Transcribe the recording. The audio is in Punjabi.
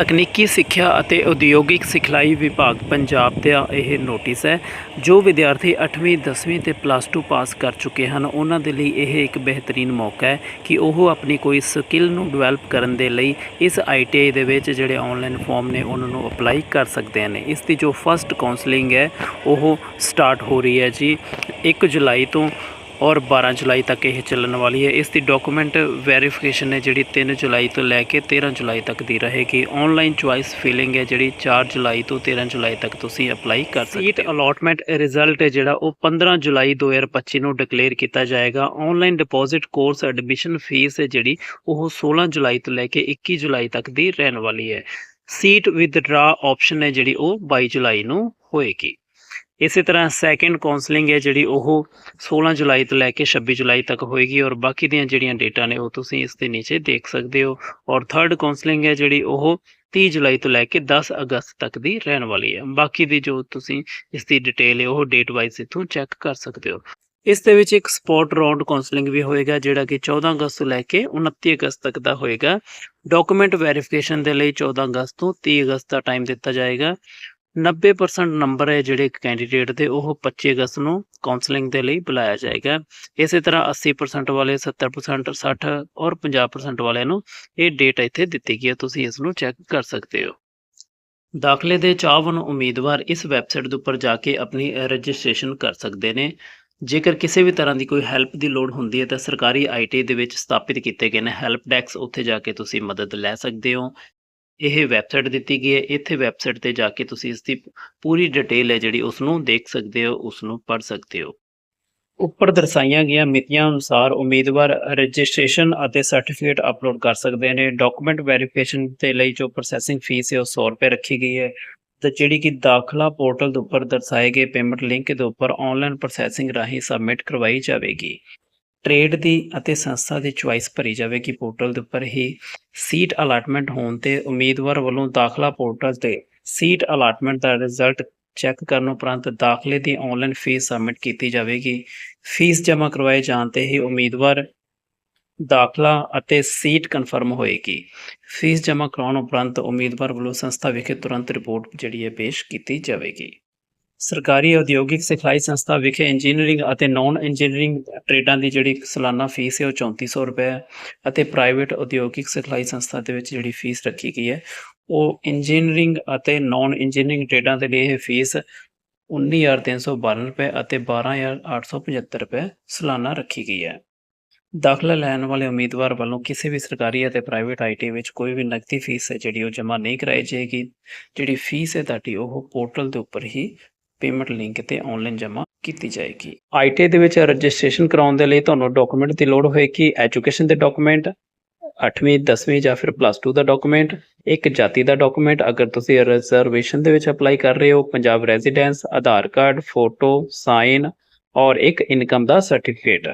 ਤਕਨੀਕੀ ਸਿੱਖਿਆ ਅਤੇ ਉਦਯੋਗਿਕ ਸਿਖਲਾਈ ਵਿਭਾਗ ਪੰਜਾਬ ਦਾ ਇਹ ਨੋਟਿਸ ਹੈ। ਜੋ ਵਿਦਿਆਰਥੀ 8ਵੀਂ 10ਵੀਂ ਤੇ ਪਲੱਸ 2 ਪਾਸ ਕਰ ਚੁੱਕੇ ਹਨ, ਉਹਨਾਂ ਦੇ ਲਈ ਇਹ ਇੱਕ ਬਿਹਤਰੀਨ ਮੌਕਾ ਹੈ ਕਿ ਉਹ ਆਪਣੀ ਕੋਈ ਸਕਿੱਲ ਨੂੰ ਡਿਵੈਲਪ ਕਰਨ ਦੇ ਲਈ ਇਸ ਆਈਟੀਆਈ ਦੇ ਵਿੱਚ ਜਿਹੜੇ ਆਨਲਾਈਨ ਫਾਰਮ ਨੇ, ਉਹਨਾਂ ਨੂੰ ਅਪਲਾਈ ਕਰ ਸਕਦੇ ਹਨ ਇਸ ਦੀ ਜੋ ਫਸਟ ਕਾਉਂਸਲਿੰਗ ਹੈ, ਉਹ ਸਟਾਰਟ ਹੋ ਰਹੀ ਹੈ ਜੀ। 1 ਜੁਲਾਈ ਤੋਂ ਔਰ 12 ਜੁਲਾਈ ਤੱਕ ਇਹ ਚੱਲਣ ਵਾਲੀ ਹੈ। ਇਸ ਦੀ ਡਾਕੂਮੈਂਟ ਵੈਰੀਫਿਕੇਸ਼ਨ ਹੈ ਜਿਹੜੀ 3 ਜੁਲਾਈ ਤੋਂ ਲੈ ਕੇ 13 ਜੁਲਾਈ ਤੱਕ ਦੀ ਰਹੇਗੀ। ਆਨਲਾਈਨ ਚੁਆਇਸ ਫਿਲਿੰਗ ਹੈ ਜਿਹੜੀ 4 ਜੁਲਾਈ ਤੋਂ 13 ਜੁਲਾਈ ਤੱਕ ਤੁਸੀਂ ਅਪਲਾਈ ਕਰ ਸਕਦੇ ਹੋ। ਸੀਟ ਅਲਾਟਮੈਂਟ ਰਿਜ਼ਲਟ ਹੈ ਜਿਹੜਾ ਉਹ 15 ਜੁਲਾਈ 2025 ਨੂੰ ਡਿਕਲੇਅਰ ਕੀਤਾ ਜਾਏਗਾ। Online deposit course admission fee ਹੈ ਜਿਹੜੀ ਉਹ 16 ਜੁਲਾਈ ਤੋਂ ਲੈ ਕੇ 21 ਜੁਲਾਈ ਤੱਕ ਦੀ ਰਹਿਣ ਵਾਲੀ ਹੈ। ਸੀਟ ਵਿਦਡਰਾ ਆਪਸ਼ਨ ਹੈ ਜਿਹੜੀ ਉਹ 22 ਜੁਲਾਈ ਨੂੰ ਹੋਏਗੀ। ਇਸੇ ਤਰ੍ਹਾਂ ਸੈਕੰਡ ਕਾਉਂਸਲਿੰਗ ਹੈ ਜਿਹੜੀ ਉਹ 16 ਜੁਲਾਈ ਤੋਂ ਲੈ ਕੇ 26 ਜੁਲਾਈ ਤੱਕ ਹੋਏਗੀ ਔਰ ਬਾਕੀ ਦੀਆਂ ਜਿਹੜੀਆਂ ਡੇਟਾਂ ਨੇ ਉਹ ਤੁਸੀਂ ਇਸ ਦੇ ਨੀਚੇ ਦੇਖ ਸਕਦੇ ਹੋ ਔਰ ਥਰਡ ਕਾਉਂਸਲਿੰਗ ਹੈ ਜਿਹੜੀ ਉਹ 30 ਜੁਲਾਈ ਤੋਂ ਲੈ ਕੇ 10 ਅਗਸਤ ਤੱਕ ਦੀ ਰਹਿਣ ਵਾਲੀ ਹੈ। ਬਾਕੀ ਦੀ ਜੋ ਤੁਸੀਂ ਇਸ ਦੀ ਡਿਟੇਲ ਹੈ ਉਹ ਡੇਟ ਵਾਈਜ਼ ਇਥੋਂ ਚੈੱਕ ਕਰ ਸਕਦੇ ਹੋ। ਇਸ ਦੇ ਵਿੱਚ ਇੱਕ ਸਪੌਟ ਰਾਉਂਡ ਕਾਉਂਸਲਿੰਗ ਵੀ ਹੋਏਗਾ ਜਿਹੜਾ ਕਿ 14 ਅਗਸਤ ਤੋਂ ਲੈ ਕੇ 29 ਅਗਸਤ ਤੱਕ ਦਾ ਹੋਏਗਾ। ਡਾਕੂਮੈਂਟ ਵੈਰੀਫਿਕੇਸ਼ਨ ਦੇ ਲਈ 14 ਅਗਸਤ ਤੋਂ 30 ਅਗਸਤ ਦਾ ਟਾਈਮ ਦਿੱਤਾ ਜਾਏਗਾ। 90% ਨੰਬਰ ਹੈ ਜਿਹੜੇ ਕੈਂਡੀਡੇਟ ਦੇ, ਉਹ 25 ਅਗਸਤ ਨੂੰ ਕਾਉਂਸਲਿੰਗ ਦੇ ਲਈ ਬੁਲਾਇਆ ਜਾਏਗਾ। ਇਸੇ ਤਰ੍ਹਾਂ 80% ਵਾਲੇ 70% 60 ਔਰ 50% ਵਾਲਿਆਂ ਨੂੰ ਇਹ ਡੇਟ ਇੱਥੇ ਦਿੱਤੀ ਗਈ ਹੈ। ਤੁਸੀਂ ਇਸ ਨੂੰ ਚੈੱਕ ਕਰ ਸਕਦੇ ਹੋ। ਦਾਖਲੇ ਦੇ ਚਾਹਵਨ ਉਮੀਦਵਾਰ ਇਸ ਵੈਬਸਾਈਟ ਦੇ ਉੱਪਰ ਜਾ ਕੇ ਆਪਣੀ ਰਜਿਸਟ੍ਰੇਸ਼ਨ ਕਰ ਸਕਦੇ ਨੇ। ਜੇਕਰ ਕਿਸੇ ਵੀ ਤਰ੍ਹਾਂ ਦੀ ਕੋਈ ਹੈਲਪ ਦੀ ਲੋੜ ਹੁੰਦੀ ਹੈ ਤਾਂ ਸਰਕਾਰੀ ਆਈਟੀ ਦੇ ਵਿੱਚ ਸਥਾਪਿਤ ਕੀਤੇ ਗਏ ਨੇ। ਹੈਲਪ ਡੈਸਕ ਉੱਥੇ ਜਾ ਕੇ ਤੁਸੀਂ ਮਦਦ ਲੈ ਸਕਦੇ ਹੋ। ਇਹ ਵੈਬਸਾਈਟ ਦਿੱਤੀ ਗਈ ਹੈ। ਇੱਥੇ ਵੈਬਸਾਈਟ ਤੇ ਜਾ ਕੇ ਤੁਸੀਂ ਇਸ ਦੀ ਪੂਰੀ ਡਿਟੇਲ ਹੈ ਜਿਹੜੀ ਉਸ ਨੂੰ ਦੇਖ ਸਕਦੇ ਹੋ ਉਸ ਨੂੰ ਪੜ੍ਹ ਸਕਦੇ ਹੋ। ਉੱਪਰ ਦਰਸਾਈਆਂ ਗਈਆਂ ਮਿਤੀਆਂ ਅਨੁਸਾਰ ਉਮੀਦਵਾਰ ਰਜਿਸਟ੍ਰੇਸ਼ਨ ਅਤੇ ਸਰਟੀਫਿਕੇਟ ਅਪਲੋਡ ਕਰ ਸਕਦੇ ਨੇ। ਡਾਕੂਮੈਂਟ ਵੈਰੀਫਿਕੇਸ਼ਨ ਦੇ ਲਈ ਜੋ ਪ੍ਰੋਸੈਸਿੰਗ ਫੀਸ ਹੈ, ਉਹ 100 ਰੁਪਏ ਰੱਖੀ ਗਈ ਹੈ। ਤੇ ਜਿਹੜੀ ਕਿ ਦਾਖਲਾ ਪੋਰਟਲ ਦੇ ਉੱਪਰ ਦਰਸਾਏ ਗਏ ਪੇਮੈਂਟ ਲਿੰਕ ਦੇ ਉੱਪਰ ਆਨਲਾਈਨ ਪ੍ਰੋਸੈਸਿੰਗ ਰਾਹੀਂ ਸਬਮਿਟ ਕਰਵਾਈ ਜਾਵੇਗੀ। ਟ੍ਰੇਡ ਦੀ ਅਤੇ ਸੰਸਥਾ ਦੀ ਚੁਆਇਸ ਭਰੀ ਜਾਵੇਗੀ। ਪੋਰਟਲ ਦੇ ਉੱਪਰ ਹੀ ਸੀਟ ਅਲਾਟਮੈਂਟ ਹੋਣ ਤੇ ਉਮੀਦਵਾਰ ਵੱਲੋਂ ਦਾਖਲਾ ਪੋਰਟਲ ਤੇ ਸੀਟ ਅਲਾਟਮੈਂਟ ਦਾ ਰਿਜ਼ਲਟ ਚੈੱਕ ਕਰਨ ਉਪਰੰਤ ਦਾਖਲੇ ਦੀ ਆਨਲਾਈਨ ਫੀਸ ਸਬਮਿਟ ਕੀਤੀ ਜਾਵੇਗੀ। ਫੀਸ ਜਮ੍ਹਾਂ ਕਰਵਾਏ ਜਾਣ ਤੇ ਹੀ ਉਮੀਦਵਾਰ ਦਾਖਲਾ ਅਤੇ ਸੀਟ ਕਨਫਰਮ ਹੋਏਗੀ। ਫੀਸ ਜਮ੍ਹਾਂ ਕਰਾਉਣ ਉਪਰੰਤ ਉਮੀਦਵਾਰ ਵੱਲੋਂ ਸੰਸਥਾ ਵਿਖੇ ਤੁਰੰਤ ਰਿਪੋਰਟ ਜਿਹੜੀ ਹੈ ਪੇਸ਼ ਕੀਤੀ ਜਾਵੇਗੀ। ਸਰਕਾਰੀ ਉਦਯੋਗਿਕ ਸਿਖਲਾਈ ਸੰਸਥਾ ਵਿਖੇ ਇੰਜੀਨੀਅਰਿੰਗ ਅਤੇ ਨਾਨ ਇੰਜੀਨੀਅਰਿੰਗ ਟ੍ਰੇਡਾਂ ਦੀ ਜਿਹੜੀ ਸਾਲਾਨਾ ਫੀਸ ਹੈ ਉਹ 3400 ਰੁਪਏ ਹੈ ਅਤੇ ਪ੍ਰਾਈਵੇਟ ਉਦਯੋਗਿਕ ਸਿਖਲਾਈ ਸੰਸਥਾ ਦੇ ਵਿੱਚ ਜਿਹੜੀ ਫੀਸ ਰੱਖੀ ਗਈ ਹੈ, ਉਹ ਇੰਜੀਨੀਅਰਿੰਗ ਅਤੇ ਨਾਨ ਇੰਜੀਨੀਅਰਿੰਗ ਟ੍ਰੇਡਾਂ ਦੇ ਲਈ ਇਹ ਫੀਸ 19312 ਰੁਪਏ ਅਤੇ 12875 ਰੁਪਏ ਸਾਲਾਨਾ ਰੱਖੀ ਗਈ ਹੈ। ਦਾਖਲਾ ਲੈਣ ਵਾਲੇ ਉਮੀਦਵਾਰ ਵੱਲੋਂ ਕਿਸੇ ਵੀ ਸਰਕਾਰੀ ਅਤੇ ਪ੍ਰਾਈਵੇਟ ਆਈਟੀ ਵਿੱਚ ਕੋਈ ਵੀ ਨਕਦੀ ਫੀਸ ਹੈ ਜਿਹੜੀ ਉਹ ਜਮ੍ਹਾਂ ਨਹੀਂ ਕਰਾਈ ਜਾਏਗੀ, ਜਿਹੜੀ ਫੀਸ ਹੈ ਤੁਹਾਡੀ ਉਹ ਪੋਰਟਲ ਦੇ ਉੱਪਰ ਹੀ ਪੇਮੈਂਟ ਲਿੰਕ ਤੇ ਆਨਲਾਈਨ ਜਮ੍ਹਾਂ ਕੀਤੀ ਜਾਏਗੀ। ਆਈਟੀ ਦੇ ਵਿੱਚ ਰਜਿਸਟ੍ਰੇਸ਼ਨ ਕਰਾਉਣ ਦੇ ਲਈ ਤੁਹਾਨੂੰ ਡਾਕੂਮੈਂਟ ਦੀ ਲੋੜ ਹੋਏਗੀ। ਐਜੂਕੇਸ਼ਨ ਦੇ ਡਾਕੂਮੈਂਟ 8ਵੀਂ 10ਵੀਂ ਜਾਂ ਫਿਰ ਪਲੱਸ 2 ਦਾ ਡਾਕੂਮੈਂਟ ਇੱਕ ਜਾਤੀ ਦਾ ਡਾਕੂਮੈਂਟ ਅਗਰ ਤੁਸੀਂ ਰਿਜ਼ਰਵੇਸ਼ਨ ਦੇ ਵਿੱਚ ਅਪਲਾਈ ਕਰ ਰਹੇ ਹੋ, Punjab residence Aadhaar card photo sign ਔਰ ਇੱਕ ਇਨਕਮ ਦਾ ਸਰਟੀਫਿਕੇਟ